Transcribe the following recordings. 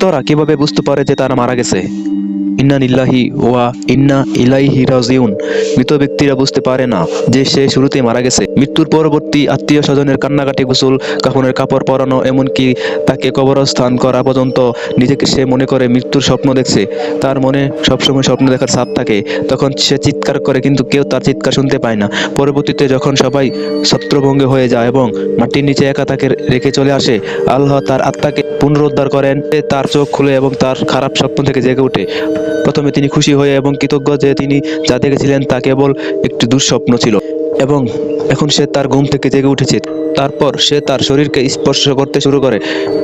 তোরা কীভাবে বুঝতে পারে যে তারা মারা গেছে? ইন্না নিল্লাহি ওয়া ইন্না ইলাইহি রাজিউন। মৃত ব্যক্তিরা বুঝতে পারে না যে সে শুরুতেই মারা গেছে। মৃত্যুর পরবর্তী আত্মীয় স্বজনের কান্নাকাটি গোসল, কাফনের কাপড় পরানো, এমনকি তাকে কবরস্থান করা পর্যন্ত নিজেকে সে মনে করে মৃত্যুর স্বপ্ন দেখছে। তার মনে সবসময় স্বপ্ন দেখার চাপ থাকে। তখন সে চিৎকার করে, কিন্তু কেউ তার চিৎকার শুনতে পায় না। পরবর্তীতে যখন সবাই ছত্রভঙ্গ হয়ে যায় এবং মাটির নিচে একা তাকে রেখে চলে আসে, আল্লাহ তার আত্মাকে পুনরুদ্ধার করেন। তার চোখ খুলে এবং তার খারাপ স্বপ্ন থেকে জেগে ওঠে প্রথমে তিনি খুশি হয়ে এবং কৃতজ্ঞ যে তিনি যা দেখেছিলেন তা কেবল একটি দুঃস্বপ্ন ছিল এবং এখন সে তার ঘুম থেকে জেগে উঠেছে। তারপর সে তার শরীরকে স্পর্শ করতে শুরু করে,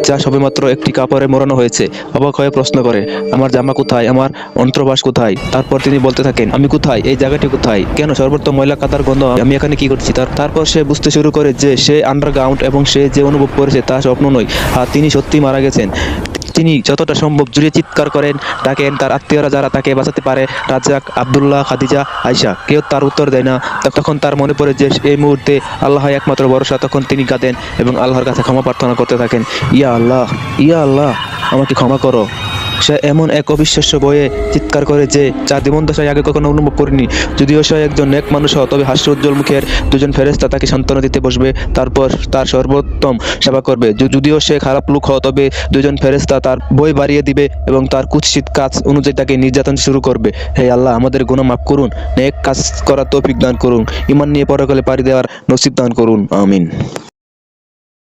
যা সবেমাত্র একটি কাপড়ে মোড়ানো হয়েছে। অবাক হয়ে প্রশ্ন করে, আমার জামা কোথায়? আমার অন্তর্বাস কোথায়? তারপর তিনি বলতে থাকেন, আমি কোথায়? এই জায়গাটি কোথায়? কেন? সর্বত্র ময়লা কাতার গন্ধ, আমি এখানে কি করছি? তার তারপর সে বুঝতে শুরু করে যে সে আন্ডারগ্রাউন্ড এবং সে যে অনুভব করেছে তা স্বপ্ন নয়। আর তিনি সত্যি মারা গেছেন। তিনি যতটা সম্ভব জুড়ে চিৎকার করেন, ডাকেন। তার আত্মীয়রা যারা তাকে বাঁচাতে পারে রাজাক আবদুল্লাহ, খাদিজা আয়সা কেউ তার উত্তর দেয় না। তখন তার মনে পড়ে যে এই মুহূর্তে আল্লাহ একমাত্র ভরসা, তখন তিনি গাদেন এবং আল্লাহর কাছে ক্ষমা প্রার্থনা করতে থাকেন। ইয়া আল্লাহ ইয়া আল্লাহ, আমাকে ক্ষমা করো। সে এমন এক অবিশ্বাস্য বয়ে চিৎকার করে যে, যা জীবনদশায় আগে কখনো অনুভব করিনি। যদিও সে একজন নেক মানুষ তবে হাস্য উজ্জ্বল মুখের দুজন ফেরেস্তা তাকে সান্ত্বনা দিতে বসবে। তারপর তার সর্বোত্তম সেবা করবে। যদিও সে খারাপ লোক হয়, তবে দুজন ফেরেস্তা তার বই বাড়িয়ে দিবে এবং তার কুৎসিত কাজ অনুযায়ী তাকে নির্যাতন শুরু করবে। হে আল্লাহ, আমাদের গুণা মাফ করুন। নেক কাজ করার তৌফিক দান করুন। ইমান নিয়ে পরকালে পাড়ি দেওয়ার নসিব দান করুন। আমিন।